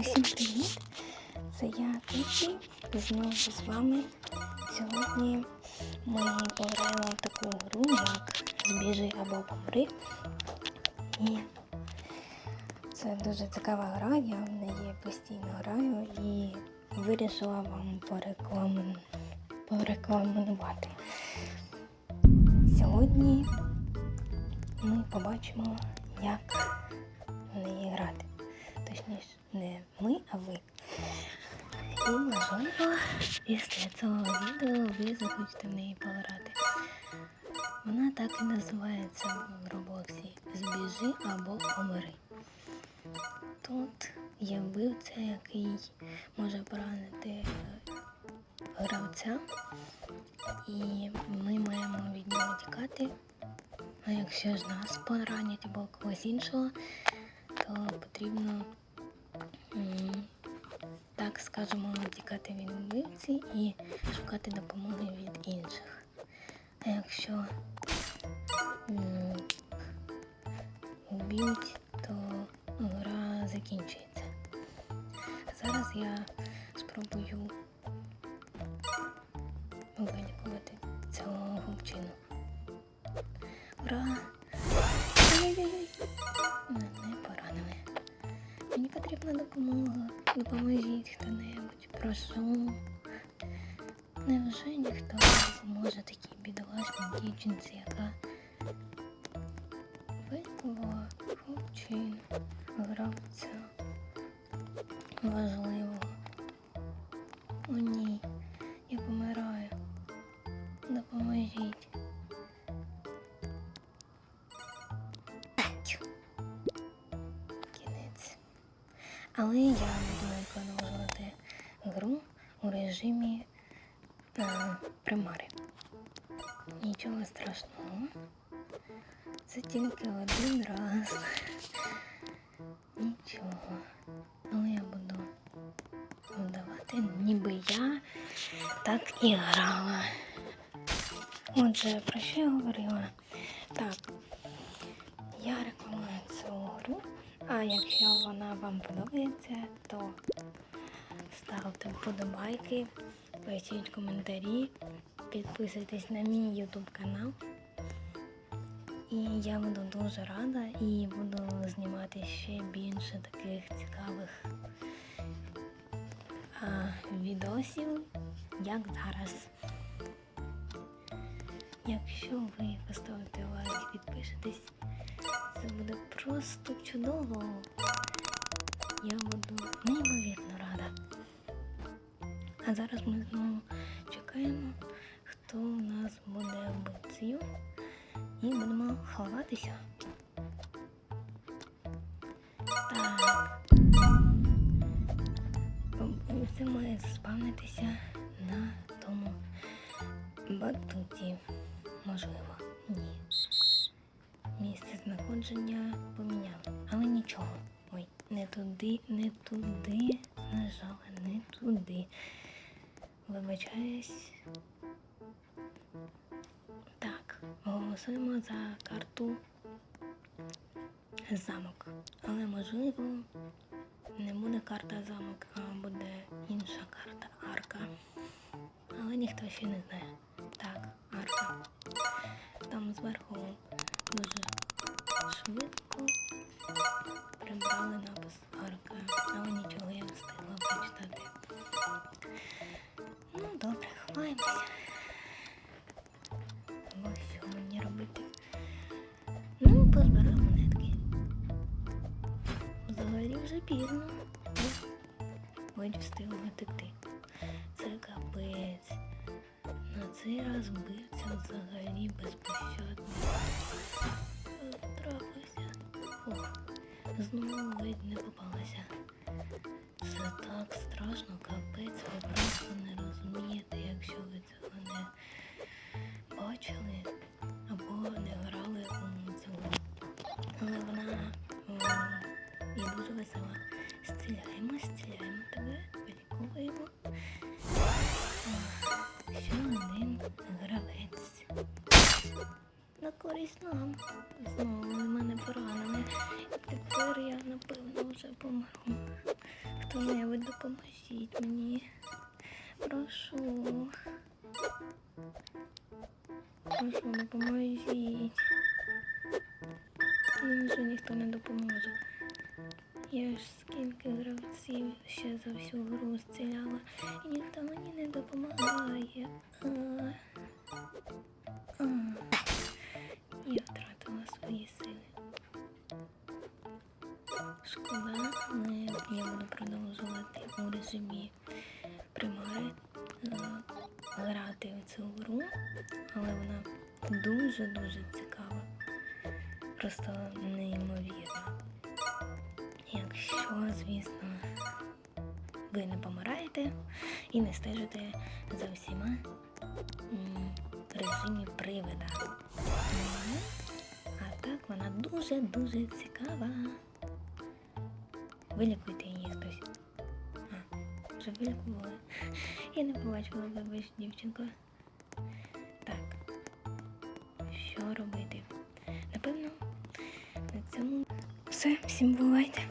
Усім привіт! Це я Кіті. Знову з вами. Сьогодні ми пограємо в таку гру, як Збіжи або помри. І це дуже цікава гра, я в неї постійно граю і вирішила вам пореклам... порекламувати. Сьогодні ми побачимо, як в неї грати. Точніше, не ми, а ви. І можливо, після цього відео ви захочете в неї пограти. Вона так і називається в Роблоксі Збіжи або помири. Тут є вбивця, який може поранити е, гравця, і ми маємо від нього тікати. А якщо ж нас поранять або когось іншого, то потрібно, так скажемо, тікати від вбивці і шукати допомоги від інших. А якщо м, вб'ють, то гра закінчується. Зараз я спробую вилікувати цього хлопчину. Ура! Потрібна допомога. Допоможіть хто-небудь. Прошу. Невже ніхто не допоможе такій бідолашній дівчинці, яка випила хлопчин гравця важливо. О ні, Але я буду продовжувати гру у режимі е, примари. Нічого страшного. Це тільки один раз. Нічого. Але я буду вдавати, ніби я так і грала. Отже, про що я говорила? Так, я гру, а якщо вона вам подобається, то ставте вподобайки, пишіть коментарі, підписуйтесь на мій YouTube канал. І я буду дуже рада і буду знімати ще більше таких цікавих а, відосів, як зараз. Якщо ви поставите лайк, підпишетесь, чудово. Я буду неймовірно рада. А зараз ми знову чекаємо, хто у нас буде вбивцею. І будемо ховатися. Так. Вбивця має заспавнитися на тому батуті. Можливо, ні. Знаходження поміняли. Але нічого. Ой, не туди, не туди. Нажала, не туди. Вибачаюсь. Так, голосуємо за карту замок. Але можливо не буде карта замок, а буде інша карта арка. Але ніхто ще не знає. Так, арка. Там зверху дуже ховаємося. сьогодні робити? Ну, позбираю монетки. Взагалі вже пізно. Ледь встигла втекти. Це капець. На цей раз вбивця взагалі безпощадний. Знову ледь не попалася. Це так страшно, капець, ви просто не розумієте, якщо ви цього не бачили або не грали цю. Але вона є дуже весела. Стріляємо, стріляємо тебе, виліковуємо. Ще один гравець. На користь нам. Знову мене поранили. Тепер я, напевно, вже помру. Хто-небудь допоможіть мені. Прошу. Прошу, допоможіть. Мені вже ніхто не допоможе. Я ж скільки гравців ще за всю гру зціляла, і ніхто мені не допомагає. А, а. Шкода, але я буду продовжувати у режимі примари е, грати в цю гру, але вона дуже-дуже цікава. Просто неймовірна. Якщо, звісно, ви не помираєте і не стежите за всіма в режимі привида. А так вона дуже-дуже цікава. Вилікуйте її хтось. А, вже вилікували. Я не побачила, вибач, дівчинко. Так. Що робити? Напевно, на цьому все. Всім бувайте.